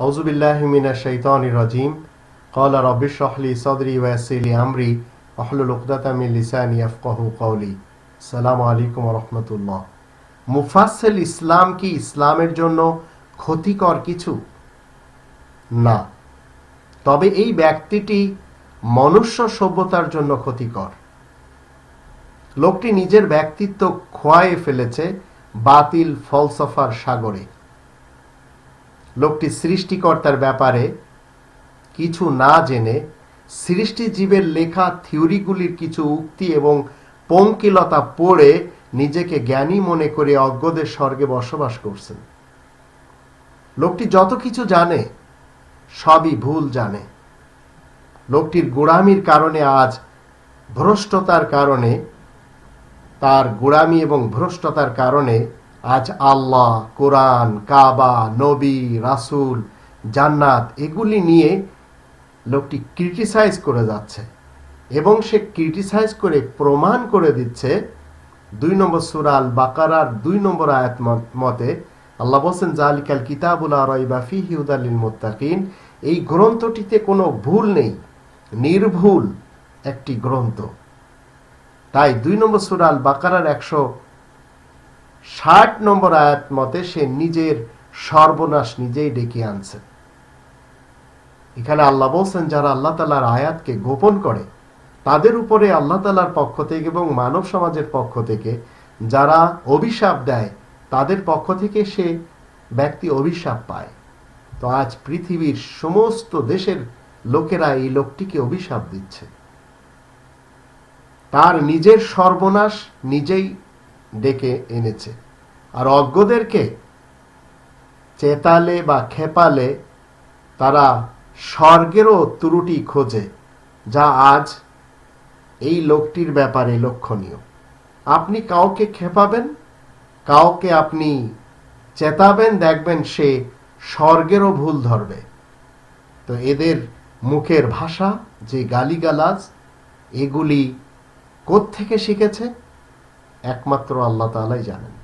হজুবিল্লাহমিনা শৈতান রাজিম। কলা রবিশ রহলি সদরি ওয়াসিলি আমরি আহলুল উকদাতামি মুফাসেল ইসলাম কি ইসলামের জন্য ক্ষতিকর কিছু? না। তবে এই ব্যক্তিটি মনুষ্য সভ্যতার জন্য ক্ষতিকর। লোকটি নিজের ব্যক্তিত্ব খোয়ায়ে ফেলেছে বাতিল ফলসফার সাগরে। লোকটি সৃষ্টিকর্তার ব্যাপারে কিছু না জেনে সৃষ্টিজীবের লেখা থিওরিগুলির কিছু উক্তি এবং পঙ্কিলতা পড়ে নিজেকে জ্ঞানী মনে করে অজ্ঞদের স্বর্গে বসবাস করছেন। লোকটি যত কিছু জানে, সবই ভুল জানে। লোকটির গোড়ামির কারণে আজ ভ্রষ্টতার কারণে, তার গোড়ামি এবং ভ্রষ্টতার কারণে আজ আল্লাহ, কোরআন, কাবা, নবী, রাসুল, জান্নাত এগুলি নিয়ে লোকটি ক্রিটিসাইজ করে যাচ্ছে এবং সে ক্রিটিসাইজ করে প্রমাণ করে দিচ্ছে দুই নম্বর সুরাল বাকারার দুই নম্বর আয়াত মতে আল্লাহ বলছেন জালিকাল কিতাবুল আরাইবা ফি হিউদালিল মুত্তাকিন এই গ্রন্থটিতে কোনো ভুল নেই, নির্ভুল একটি গ্রন্থ। তাই দুই নম্বর সুরাল বাকারার একশো ষাট নম্বর আয়াত মতে সে নিজের সর্বনাশ নিজেই ডেকে আনছে। এখানে আল্লাহ বলছেন, যারা আল্লাহ তালার আয়াতকে গোপন করে, তাদের উপরে আল্লাহ তালার পক্ষ থেকে এবং মানব সমাজের পক্ষ থেকে যারা অভিশাপ দেয়, তাদের পক্ষ থেকে সে ব্যক্তি অভিশাপ পায়। তো আজ পৃথিবীর সমস্ত দেশের লোকেরা এই লোকটিকে অভিশাপ দিচ্ছে। তার নিজের সর্বনাশ নিজেই ডেকে এনেছে। আর অজ্ঞদেরকে চেতালে বা খেপালে তারা স্বর্গেরও ত্রুটি খোঁজে, যা আজ এই লোকটির ব্যাপারে লক্ষণীয়। আপনি কাউকে খেপাবেন? কাউকে আপনি চেতাবেন? দেখবেন সে স্বর্গেরও ভুল ধরবে। তো এদের মুখের ভাষা যে গালিগালাজ, এগুলি কোত্থেকে শিখেছে? একমাত্র আল্লাহ তালাই জানেন।